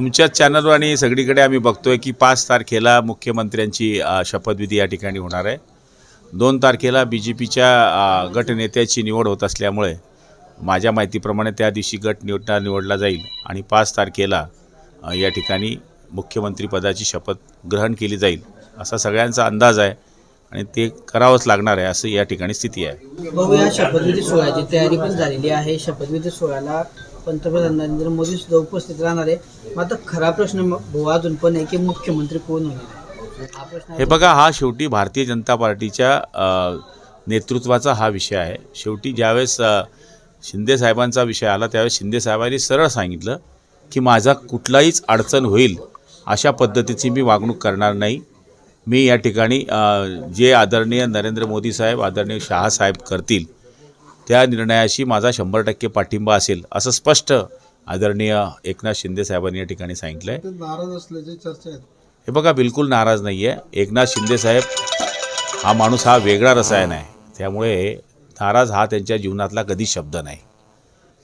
तुमच्याच चॅनलवर आणि सगळीकडे आम्ही बघतोय की पाच तारखेला मुख्यमंत्र्यांची शपथविधी या ठिकाणी होणार आहे. दोन तारखेला बी जे पीच्या गटनेत्याची निवड होत असल्यामुळे माझ्या माहितीप्रमाणे त्या दिवशी गट निवडा निवडला जाईल आणि पाच तारखेला या ठिकाणी मुख्यमंत्रीपदाची शपथ ग्रहण केली जाईल असा सगळ्यांचा अंदाज आहे आणि ते करावंच लागणार आहे असं या ठिकाणी स्थिती आहे. शपथविधी सोहळ्याची तयारी पण झालेली आहे. शपथविधी सोहळ्याला पंतप्रधान नरेंद्र मोदी सुद्धा उपस्थित राहणार आहे. मग खरा प्रश्न भाऊ अजून पण आहे की मुख्यमंत्री कोण होणार हे बघा हा शेवटी भारतीय जनता पार्टीच्या नेतृत्वाचा हा विषय आहे. शेवटी ज्यावेळेस शिंदे साहेबांचा विषय आला त्यावेळेस शिंदे साहेबांनी सरळ सांगितलं की माझा कुठलाहीच अडचण होईल अशा पद्धतीची मी वागणूक करणार नाही. मी या ठिकाणी जे आदरणीय नरेंद्र मोदी साहेब आदरणीय शहा साहेब करतील त्या निर्णयाशी माझा शंभर टक्के पाठिंबा असेल असं स्पष्ट आदरणीय एकनाथ शिंदे साहेबांनी या ठिकाणी सांगितलं आहे नाराज असल्याची चर्चा हे बघा बिलकुल नाराज नाही आहे एकनाथ शिंदेसाहेब हा माणूस हा वेगळा रसायन आहे. त्यामुळे नाराज हा त्यांच्या जीवनातला कधी शब्द नाही.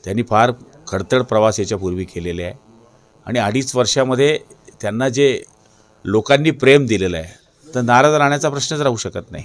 त्यांनी फार खडतड प्रवास याच्यापूर्वी केलेले आहे. आणि अडीच वर्षामध्ये त्यांना जे लोकांनी प्रेम दिलेलं आहे तर नाराज राहण्याचा प्रश्नच राहू शकत नाही.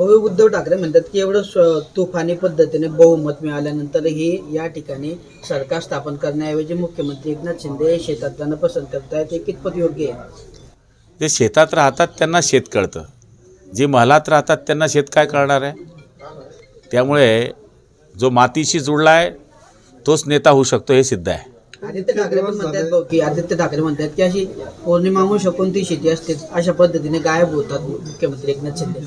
भाऊ उद्धव ठाकरे म्हणतात की एवढं तुफानी पद्धतीने बहुमत मिळाल्यानंतरही या ठिकाणी सरकार स्थापन करण्याऐवजी मुख्यमंत्री एकनाथ शिंदे शेतात जाणं पसंत करतायत हे कितपत योग्य आहे? जे शेतात राहतात त्यांना शेत कळतं. जे महलात राहतात त्यांना शेत काय कळणार आहे? त्यामुळे जो मातीशी जुळला आहे तोच नेता होऊ शकतो हे सिद्ध आहे. आदित्य ठाकरे पण म्हणतात की आदित्य ठाकरे म्हणतात की अशी पौर्णिमा शकून ती शेती असते अशा पद्धतीने गायब होतात मुख्यमंत्री एकनाथ शिंदे.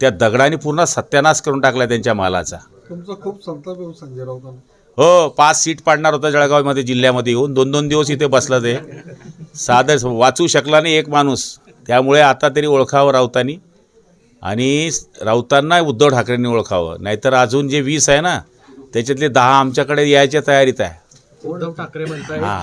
त्या दगडाने पूर्ण सत्यानाश करून टाकला त्यांच्या मालाचा. तुमचा खूप संताप आहे संजय राऊतांना. हो पाच सीट पाडणार होता जळगावमध्ये जिल्ह्यामध्ये येऊन. दोन दोन दिवस इथे बसलं ते. साधं वाचू शकला नाही एक माणूस. त्यामुळे आता तरी ओळखावं राऊतांनी. आणि राऊतांना उद्धव ठाकरेंनी ओळखावं. नाहीतर अजून जे वीस आहे ना त्याच्यातले दहा आमच्याकडे यायच्या तयारीत आहे. उद्धव ठाकरे म्हणताय हां.